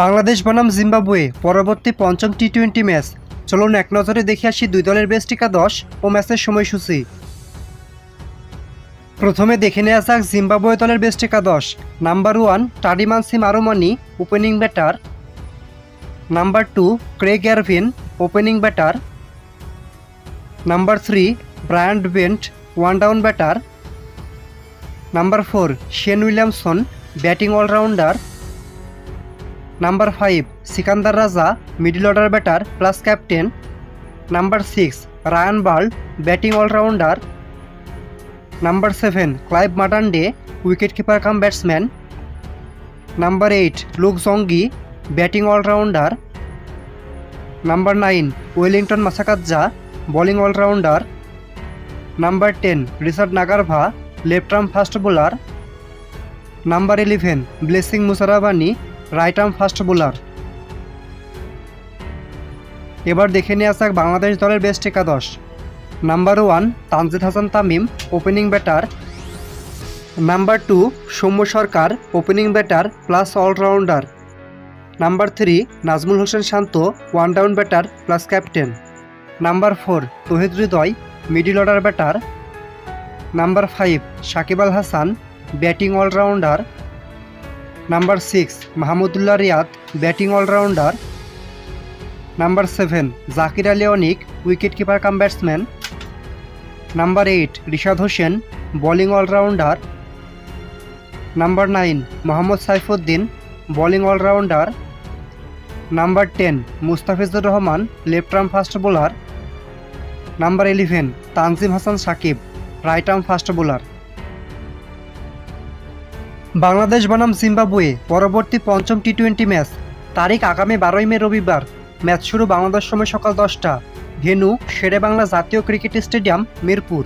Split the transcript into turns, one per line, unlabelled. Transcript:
বাংলাদেশ বনাম জিম্বাবুয়ে পরবর্তী পঞ্চম টি টোয়েন্টি ম্যাচ। চলুন এক নজরে দেখে আসি দুই দলের বেস্ট একাদশ ও ম্যাচের সময়সূচি। প্রথমে দেখে নেওয়া যাক জিম্বাবুয়ে দলের বেস্ট একাদশ। নাম্বার ওয়ান টাডিমানসিম আরোমানি, opening batter. Number two, Craig Ervine, opening batter. Number three Brian Bennett one down batter. Number four, Sean Williamson batting allrounder. Number five, Sikandar Raza, middle order batter plus captain. Number six, Ryan Burl, batting allrounder. Number seven, Clive Madande wicket keeper cum batsman. Number eight, Luke Jongwe batting allrounder. Number nine, Wellington Masakadza, bowling allrounder. Number ten, Richard Ngarava, left arm fast bowler. Number eleven Blessing Muzarabani right arm fast bowler এবার দেখে নিয়ে যাক বাংলাদেশ দলের best একাদশ। Number one Tanzid Hasan Tamim opening batter number two Soumya Sarkar opening batter plus allrounder number three Najmul Hossain Shanto one down batter plus captain number four Towhid Hridoy middle order batter number five Shakib Al Hasan batting allrounder number six Mahmudullah Riyad, batting allrounder number seven Jaker Ali Anik wicket keeper cum batsman number eight Rishad Hossain, bowling allrounder number nine Mohammad Saifuddin, bowling allrounder number ten Mustafizur Rahman, left arm fast bowler number eleven Tanzim Hasan Sakib, right arm fast bowler. Bangladesh বনাম Zimbabwe পরবর্তী পঞ্চম T twenty match তারিখ আগামী বারোই মে রবিবার। Match শুরু বাংলাদেশ সময় সকাল দশটা। ভেনু শেরে বাংলা জাতীয় ক্রিকেট স্টেডিয়াম, মিরপুর।